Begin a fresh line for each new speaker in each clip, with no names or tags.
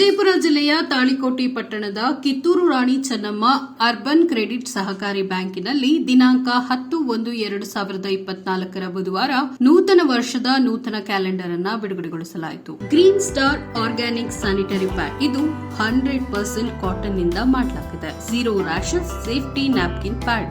ವಿಜಯಪುರ ಜಿಲ್ಲೆಯ ತಾಳಿಕೋಟೆ ಪಟ್ಟಣದ Kittur Rani Chennamma urban credit ಸಹಕಾರಿ ಬ್ಯಾಂಕಿನಲ್ಲಿ ದಿನಾಂಕ ಹತ್ತು ಒಂದು ಎರಡು ಸಾವಿರದ ಇಪ್ಪತ್ನಾಲ್ಕರ ಬುಧವಾರ ನೂತನ ವರ್ಷದ ನೂತನ ಕ್ಯಾಲೆಂಡರ್ ಅನ್ನ ಬಿಡುಗಡೆಗೊಳಿಸಲಾಯಿತು. Green star organic sanitary pad ಇದು ಹಂಡ್ರೆಡ್ ಪರ್ಸೆಂಟ್ ಕಾಟನ್ನಿಂದ ಮಾಡಲಾಗಿದೆ zero rashes safety napkin pad.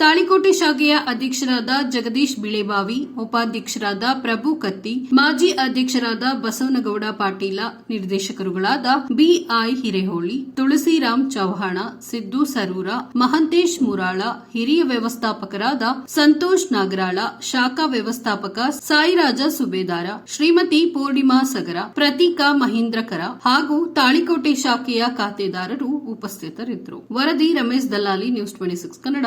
Talikote ಶಾಖೆಯ ಅಧ್ಯಕ್ಷರಾದ ಜಗದೀಶ್ ಬಿಳೆಬಾವಿ, ಉಪಾಧ್ಯಕ್ಷರಾದ ಪ್ರಭು ಕತ್ತಿ, ಮಾಜಿ ಅಧ್ಯಕ್ಷರಾದ ಬಸವನಗೌಡ ಪಾಟೀಲ, ನಿರ್ದೇಶಕರುಗಳಾದ ಬಿಐ ಹಿರೇಹೊಳಿ, ತುಳಸಿರಾಮ್ ಚೌಹಾಣ, ಸಿದ್ದು ಸರೂರ, ಮಹಂತೇಶ್ ಮುರಾಳ, ಹಿರಿಯ ವ್ಯವಸ್ಥಾಪಕರಾದ ಸಂತೋಷ್ ನಾಗರಾಳ, ಶಾಖಾ ವ್ಯವಸ್ಥಾಪಕ ಸಾಯಿರಾಜ ಸುಬೇದಾರ, ಶ್ರೀಮತಿ ಪೂರ್ಣಿಮಾ ಸಗರ, ಪ್ರತೀಕಾ ಮಹೇಂದ್ರಕರ ಹಾಗೂ ತಾಳಿಕೋಟೆ ಶಾಖೆಯ ಖಾತೆದಾರರು ಉಪಸ್ಥಿತರಿದ್ದರು. ವರದಿ Ramesh Dallali, news twenty six Kannada